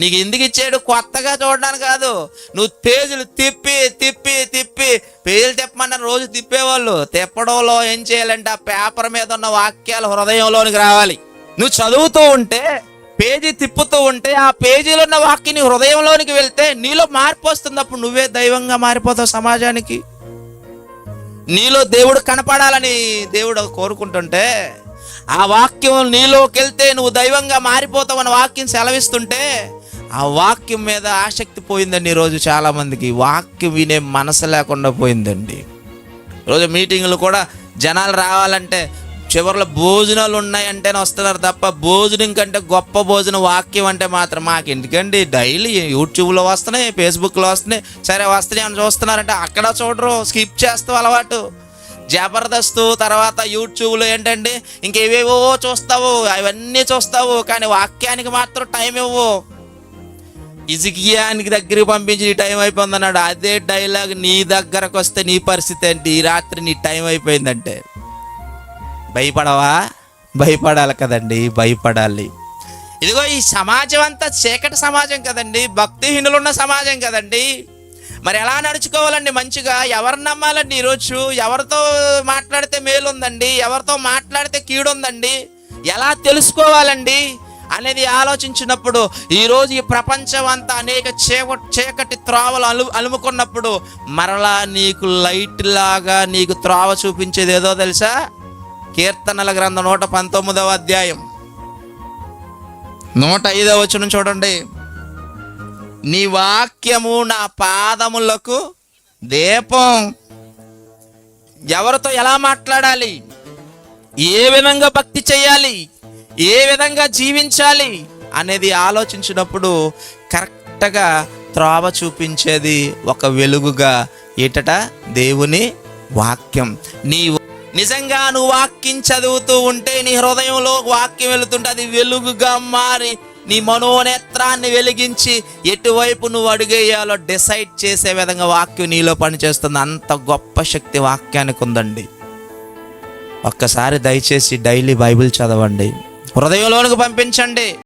నీకు ఎందుకు ఇచ్చాడు? కొత్తగా చూడడానికి కాదు. నువ్వు పేజీలు తిప్పి తిప్పి తిప్పి. పేజీలు తిప్పమన్న రోజు తిప్పేవాళ్ళు. తిప్పడంలో ఏం చేయాలంటే ఆ పేపర్ మీద ఉన్న వాక్యాలు హృదయంలోనికి రావాలి. నువ్వు చదువుతూ ఉంటే పేజీ తిప్పుతూ ఉంటే ఆ పేజీలో ఉన్న వాక్యం హృదయంలోనికి వెళ్తే నీలో మార్పు వస్తుంది అప్పుడు నువ్వే దైవంగా మారిపోతావు సమాజానికి. నీలో దేవుడు కనపడాలని దేవుడు కోరుకుంటుంటే ఆ వాక్యం నీలోకి వెళ్తే నువ్వు దైవంగా మారిపోతావని వాక్యం సెలవిస్తుంటే ఆ వాక్యం మీద ఆసక్తి పోయిందండి ఈరోజు చాలామందికి వాక్యం వినే మనసు లేకుండా పోయిందండి. ఈరోజు మీటింగ్లు కూడా జనాలు రావాలంటే చివరిలో భోజనాలు ఉన్నాయంటేనే వస్తున్నారు తప్ప భోజనం కంటే గొప్ప భోజనం వాక్యం అంటే మాత్రం మాకు ఎందుకండి? డైలీ యూట్యూబ్లో వస్తున్నాయి ఫేస్బుక్లో వస్తున్నాయి. సరే వస్తున్నాయి అని చూస్తున్నారంటే అక్కడ చూడరు స్కిప్ చేస్తూ అలవాటు. జబర్దస్త్ తర్వాత యూట్యూబ్లో ఏంటండి? ఇంకేవేవో చూస్తావు అవన్నీ చూస్తావు కానీ వాక్యానికి మాత్రం టైం ఇవ్వు. ఇజికియానికి దగ్గరికి పంపించి నీ టైం అయిపోయింది అన్నాడు. అదే డైలాగ్ నీ దగ్గరకు వస్తే నీ పరిస్థితి ఏంటి? ఈ రాత్రి నీ టైం అయిపోయిందంటే. భయపడవా? భయపడాలి కదండి భయపడాలి. ఇదిగో ఈ సమాజం అంతా చీకటి సమాజం కదండి భక్తిహీనులు ఉన్న సమాజం కదండి. మరి ఎలా నడుచుకోవాలండి మంచిగా? ఎవరు నమ్మాలండి ఈరోజు? ఎవరితో మాట్లాడితే మేలు ఉందండి ఎవరితో మాట్లాడితే కీడు ఉందండి ఎలా తెలుసుకోవాలండి? అనేది ఆలోచించినప్పుడు ఈరోజు ఈ ప్రపంచం అంతా అనేక చీక చీకటి త్రోవలు అలు అలుముకున్నప్పుడు మరలా నీకు లైట్ లాగా నీకు త్రోవ చూపించేది ఏదో తెలుసా? కీర్తనల గ్రంథం నూట పంతొమ్మిదవ అధ్యాయం. నూట ఐదవ వచ్చిన చూడండి. నీ వాక్యము నా పాదములకు దీపం. ఎవరితో ఎలా మాట్లాడాలి? ఏ విధంగా భక్తి చేయాలి? ఏ విధంగా జీవించాలి అనేది ఆలోచించినప్పుడు కరెక్ట్గా త్రోవ చూపించేది ఒక వెలుగుగా ఏటట? దేవుని వాక్యం. నీవు నిజంగా నువ్వు వాక్యం చదువుతూ ఉంటే నీ హృదయంలో వాక్యం వెళుతుంటే అది వెలుగుగా మారి నీ మనోనేత్రాన్ని వెలిగించి ఎటువైపు నువ్వు అడుగేయాలో డిసైడ్ చేసే విధంగా వాక్యం నీలో పనిచేస్తుంది. అంత గొప్ప శక్తి వాక్యానికి ఉందండి. ఒక్కసారి దయచేసి డైలీ బైబిల్ చదవండి. హృదయంలోనికి పంపించండి.